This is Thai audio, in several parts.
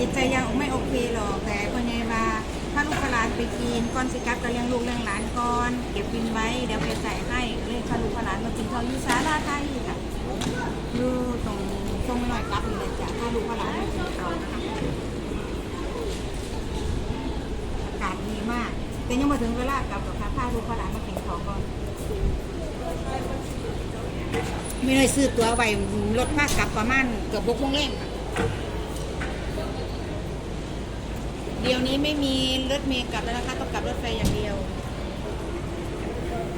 จิตใจยังไม่โอเคหรอกแต่พ่อใหญ่ว่าถ้าลูกหลานไปกินก่อนสิกลับก็เลี้ยงลูกเลี้ยงหลานก่อนเก็บบินไว้เดี๋ยวไปจ่ายให้เลยพาลูกหลานมากินข้าอยูสาราไทยค่ะอยู่ตรงตรงหน่อยกลับนี่เลยจ้ะถ้าลูกหลานมากินข้านะคะอากาศดีมากแต่ยังมาถึงเวลากลับกับค่ะพาลูกหลานมากินข้าก่อนไม่ได้ซื้อตัวไว้รถพากลับประมาณเกือบหกโมงเร่งค่ะ เดี๋ยวนี้ไม่มีรถเมล์กลับแล้วนะคะ ต้องกลับรถไฟอย่างเดียว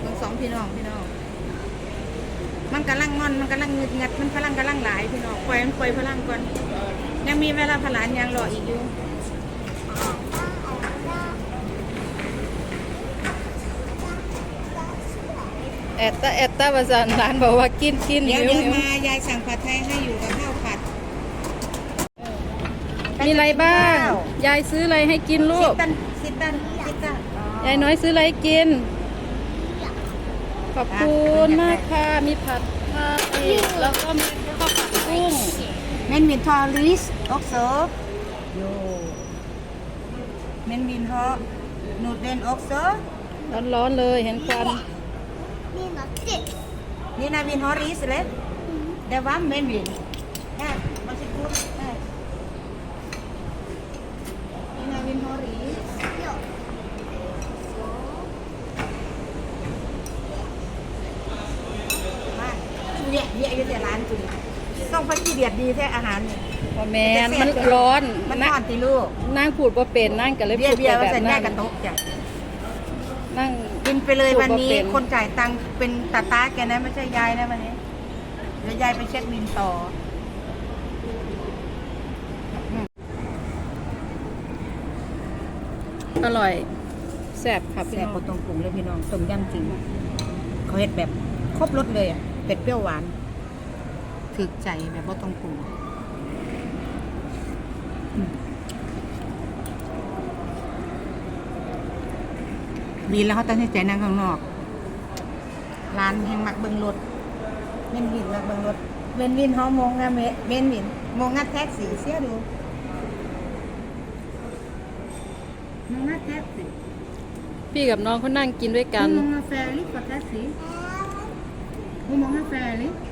ทั้งสองพี่น้องพี่น้อง มันกำลังงอนมันกำลังงึดงัดมันพลังกำลังหลายพี่น้องปล่อยมันปล่อยพลังก่อนยังมีเวลาพลานยังรออีกอยู่แอดตาแอดตาภาษาร้านบอกว่ากินกินเดี๋ยวหิเดี๋ยวหิมายายสั่งผัดไทยให้อยู่กับข้าวผัด มีอะไรบ้าง ยายซื้ออะไรให้กินลูซิกตันซิตันซิตันยายน้อยซื้ออะไรให้กิน ขอบคุณมากค่ะ มีผัดไทยแล้วก็มีข้าวผัดกุ้งเมนมินทอลิสออกโซโยเมนมินทอนูเดนออกโซร้อนๆเลยเห็นควันนี่นาวินฮอริสเลยเดี๋ยวว่าเมนวินแอบมาสิพูดแอบนี่นาวินฮอริสมา จูเดียเดียอยู่แต่ร้านจูเดียต้องพักที่เดียดดีแท้อาหารนี่ พอแมนมันร้อนมันนั่งร้อนติลูกนั่งพูดว่าเป็นนั่งกันเลยเบียพูร์ดเบียร์ว่าแบบใส่แม่นั้นกระตุกจ้ะนั่ง กินไปเลยวันนี้บ่เป็น คนจ่ายตังค์เป็นตาตาแกนะไม่ใช่ยายนะวันนี้เดี๋ยวยายไปเช็คบินต่ออร่อยแซ่บค่ะพี่แซ่บน้องกว่าตรงปรุงเลยพี่น้องต้มยำจริงเขาเห็ดแบบครบรสเลยอะเป็ดเปรี้ยวหวาน ถึกใจแบบว่าตรงปรุงอืมดีแล้วเขาตั้งใจนั่งข้างนอก ร้านแห่งมักเบิงรถเมนวินมักเบิงรถเมนวินเขาโมงอะเมเมนวินโมงอะแท็กซี่เสียดูโมงอะแท็กซี่พี่กับน้องเขานั่งกินด้วยกัน Hur många färger på taxi? Hur många färger? โย่มาดุกติด Duktigt allihop. อร่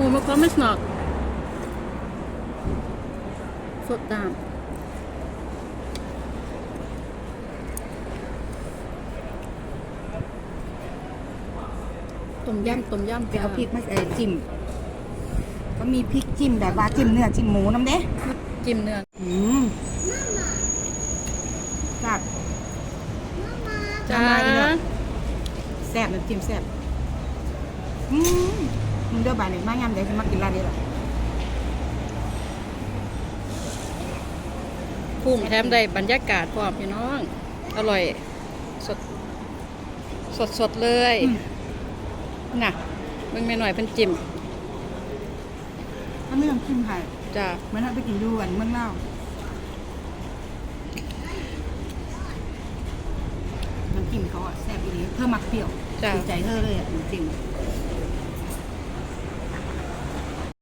หมูมะพร้าวไม่สนอกสดตามต้มยำต้มยำไปเอาพริกมาเอ่อจิ้มก็มีพริกจิ้มแบบว่าจิ้มเนื้อจิ้มหมูน้ำเด้จิ้มเนื้ออืมจัดจ้ามาอีกแล้วแซ่บน้ำจิ้มแซ่บอืม มึงเด้อบานนี่มายามเดี๋ยวจะมากินร้านนี้หรอพุ่งแถมได้บรรยากาศพร้อมพี่น้อง อร่อย สด สดสดๆเลยอืมน่ะเบิ่งแม่หน่อยเป็นจิ้มถ้าไม่ต้องจิ้มไข่จ้ามันเอาไปกินดูกันเมืองเล่าวน้ำจิ้มเขาอะแซ่บอีหลีเพิ่มมักเปรี้ยวจ้ะถูกใจเธอเลยอะจริงๆ